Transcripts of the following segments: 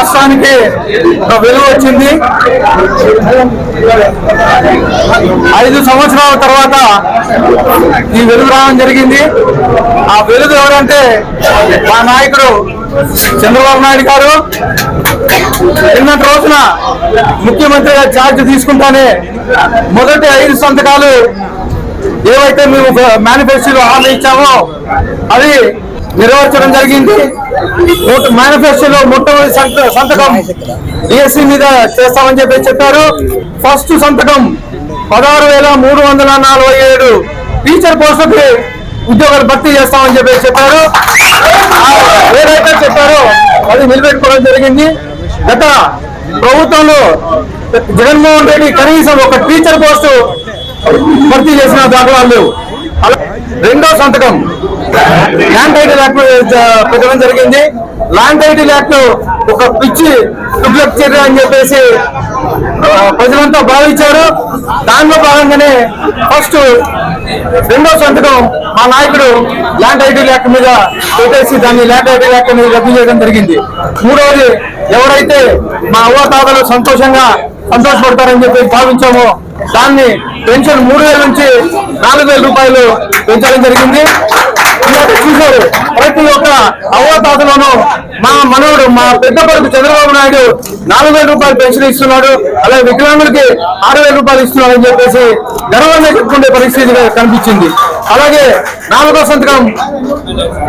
రాష్ట్రానికి ఒక వెలుగు వచ్చింది. ఐదు సంవత్సరాల తర్వాత ఈ వెలుగు రావడం జరిగింది. ఆ వెలుగు ఎవరంటే మా నాయకుడు చంద్రబాబు నాయుడు గారు. నిన్నటి రోజున ముఖ్యమంత్రిగా ఛార్జ్ తీసుకుంటానే మొదటి ఐదు సంతకాలు ఏవైతే మేము మేనిఫెస్టోలో హామీ ఇచ్చామో అది నెరవేర్చడం జరిగింది. మేనిఫెస్టోలో మొట్టమొదటి సంత- సంతకం డిఎస్సి మీద చేస్తామని చెప్పి చెప్పారు. ఫస్ట్ సంతకం పదహారు వేల మూడు వందల నలభై ఏడు టీచర్ పోస్టులకి ఉద్యోగాలు భర్తీ చేస్తామని చెప్పి చెప్పారు. ఏదైతే చెప్పారో అది నిలబెట్టుకోవడం జరిగింది. గత ప్రభుత్వంలో జగన్మోహన్ రెడ్డి కనీసం ఒక టీచర్ పోస్టు భర్తీ చేసిన దాఖలాలు రెండో సంతకం. ల్యాండ్ టైటిల్ యాక్ట్ పెట్టడం జరిగింది. ల్యాండ్ టైటిల్ యాక్ట్ ఒక పిచ్చి టుబ్లక్ చర్య అని చెప్పేసి ప్రజలంతా భావించారు. దానిలో భాగంగానే ఫస్ట్ రెండో సంతకం మా నాయకుడు ల్యాండ్ టైటిల్ యాక్ట్ మీద పెట్టేసి దాన్ని ల్యాండ్ టైటిల్ యాక్ట్ మీద రద్దు చేయడం జరిగింది. మూడవది ఎవరైతే మా అవ్వ తాతలు సంతోషంగా సంతోషపడతారని చెప్పి భావించామో దాన్ని పెన్షన్ మూడు వేల నుంచి నాలుగు వేల రూపాయలు పెంచడం జరిగింది. చూశారు ప్రతి ఒక్క అవ్వతాతలోనూ మా మనవుడు మా పెద్ద కొడుకు చంద్రబాబు నాయుడు నాలుగు వేల రూపాయలు పెన్షన్ ఇస్తున్నాడు అలాగే వికలాంగులకి ఆరు వేల రూపాయలు ఇస్తున్నాడు అని చెప్పేసి గర్వంగా చెప్పుకునే పరిస్థితి కనిపించింది. అలాగే నాలుగో సంతకం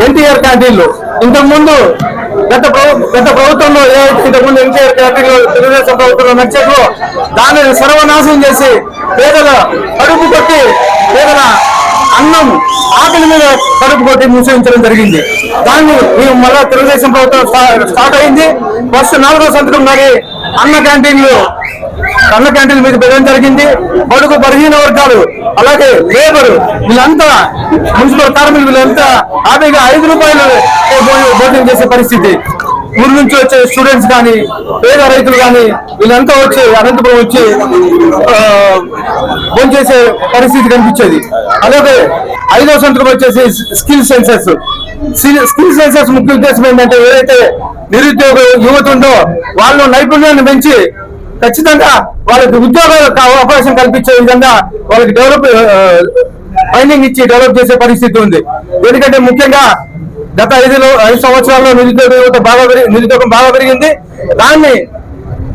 ఎన్టీఆర్ క్యాంటీన్లు. ఇంతకు ముందు గత గత ప్రభుత్వంలో ఏదైతే ఇంతకుముందు ఎన్టీఆర్ క్యాంటీన్లు తెలుగుదేశం ప్రభుత్వంలో నచ్చట్లో దానిని సర్వనాశనం చేసి పేదల కడుపు కొట్టి పేదల అన్నం ఆకలి మీద కడుపు కొట్టి మూసేయించడం జరిగింది. దాన్ని మేము మళ్ళా తెలుగుదేశం ప్రభుత్వం స్టార్ట్ అయింది. ఫస్ట్ నాలుగో సంతకం నాగి అన్న క్యాంటీన్లు అన్న క్యాంటీన్ మీద పెట్టడం జరిగింది. బడుగు బలహీన వర్గాలు అలాగే లేబర్ వీళ్ళంతా మున్సిపల్ కార్మికులు వీళ్ళంతా హ్యాపీగా ఐదు రూపాయలు భోజనం- చేసే పరిస్థితి. ఊరు నుంచి వచ్చే స్టూడెంట్స్ కానీ పేద రైతులు కానీ వీళ్ళంతా వచ్చి అనంతపురం వచ్చి భోజనం చేసే పరిస్థితి కనిపించేది. అలాగే ఐదో సెంటర్ వచ్చేసి స్కిల్ సెన్సెస్ స్కిల్ సెన్సర్స్ ముఖ్య ఉద్దేశం ఏంటంటే ఏదైతే నిరుద్యోగ యువత ఉందో వాళ్ళు నైపుణ్యాన్ని పెంచి ఖచ్చితంగా వాళ్ళకి ఉద్యోగ అవకాశం కల్పించే విధంగా వాళ్ళకి డెవలప్ ట్రైనింగ్ ఇచ్చి డెవలప్ చేసే పరిస్థితి ఉంది. ఎందుకంటే ముఖ్యంగా గత ఐదు ఐదు సంవత్సరాల్లో నిరుద్యోగ యువత బాగా నిరుద్యోగం బాగా పెరిగింది. దాన్ని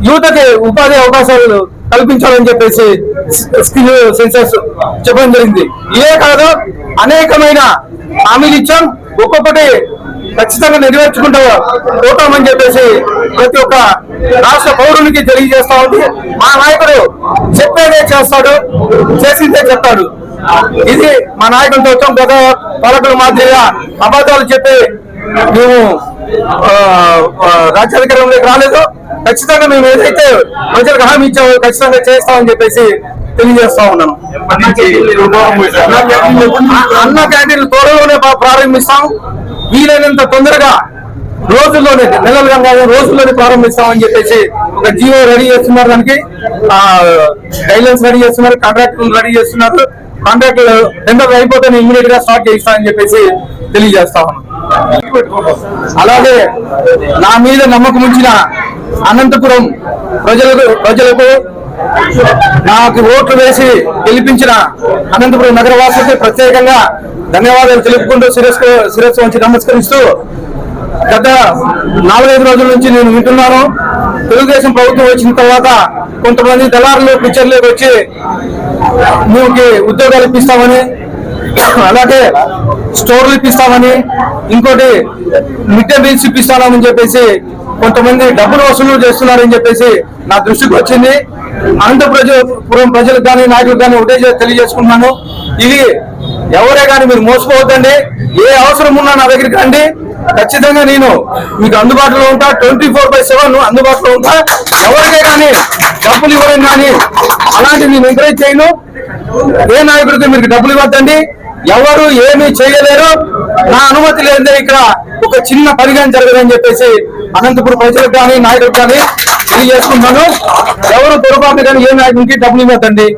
యువతకి ఉపాధి అవకాశాలు కల్పించాలని చెప్పేసి స్కిల్ సెన్సర్స్ చెప్పడం జరిగింది. ఇదే కాదు అనేకమైన హామీలు ఇచ్చాం. ఒక్కొక్కటి ఖచ్చితంగా నెరవేర్చుకుంటూ పోతామని చెప్పేసి ప్రతి ఒక్క రాష్ట్ర పౌరునికి తెలియజేస్తా ఉంది. మా నాయకుడు చెప్పేదే చేస్తాడు చేసిందే చెప్తాడు. ఇది మా నాయకులతో వచ్చాం. గత పాలకుల మాదిరిగా అబద్ధాలు చెప్పి మేము రాజ్యాధికారంలోకి రాలేదు. ఖచ్చితంగా మేము ఏదైతే ప్రజలకు హామీ ఇచ్చామో ఖచ్చితంగా చేస్తామని చెప్పేసి తెలియజేస్తా ఉన్నాను. అన్న క్యాంటీన్లు త్వరలోనే ప్రా- ప్రారంభిస్తాం వీలైనంత తొందరగా రోజుల్లోనే నెలలు కాదు రోజుల్లోనే ప్రారంభిస్తామని చెప్పేసి ఒక జీవో రెడీ చేస్తున్నారు దానికి. గైడ్లైన్స్ రెడీ చేస్తున్నారు కాంట్రాక్టులు రెడీ చేస్తున్నారు. కాంట్రాక్టులు టెండర్ అయిపోతే ఇమీడియట్గా స్టార్ట్ చేయిస్తామని చెప్పేసి తెలియజేస్తా ఉన్నాను. అలాగే నా మీద నమ్మకం ఉంచిన అనంతపురం ప్రజలకు ప్రజలకు నాకు ఓట్లు వేసి గెలిపించిన అనంతపురం నగరవాసులకి ప్రత్యేకంగా ధన్యవాదాలు తెలుపుకుంటూ శిరస్ శిరస్సు వంచి నమస్కరిస్తూ గత నాలుగైదు రోజుల నుంచి నేను వింటున్నాను. తెలుగుదేశం ప్రభుత్వం వచ్చిన తర్వాత కొంతమంది దళారులు పిక్చర్లోకి వచ్చి మీకు ఉద్యోగాలు ఇప్పిస్తామని. అలాగే స్టోర్లు ఇప్పిస్తామని ఇంకోటి మిడ్ డే మీల్స్ ఇప్పిస్తామని చెప్పేసి కొంతమంది డబ్బులు వసూలు చేస్తున్నారని చెప్పేసి నా దృష్టికి వచ్చింది. అనంతపురం ప్రజలకు కానీ నాయకులకు కానీ ఒకటే తెలియజేసుకుంటున్నాను. ఇది ఎవరే కానీ మీరు మోసపోవద్దండి. ఏ అవసరం ఉన్నా నా దగ్గరికి రండి. ఖచ్చితంగా నేను మీకు అందుబాటులో ఉంటా. ట్వంటీ ఫోర్ బై సెవెన్ అందుబాటులో ఉంటా. ఎవరికే కానీ డబ్బులు ఇవ్వడం కానీ అలాంటి నేను ఎంకరేజ్ చేయను. ఏ నాయకుడికి మీకు డబ్బులు ఇవ్వద్దండి. ఎవరు ఏమీ చేయలేరు. నా అనుమతి లేదే ఇక్కడ ఒక చిన్న పరిగణం జరగదని చెప్పేసి అనంతపురం ప్రజలకు కానీ నాయకులకు కానీ తెలియజేసుకుంటాను ఎవరు పొరపాటు కానీ ఏమి ఇంటికి డబ్బులు ఇవ్వద్దండి.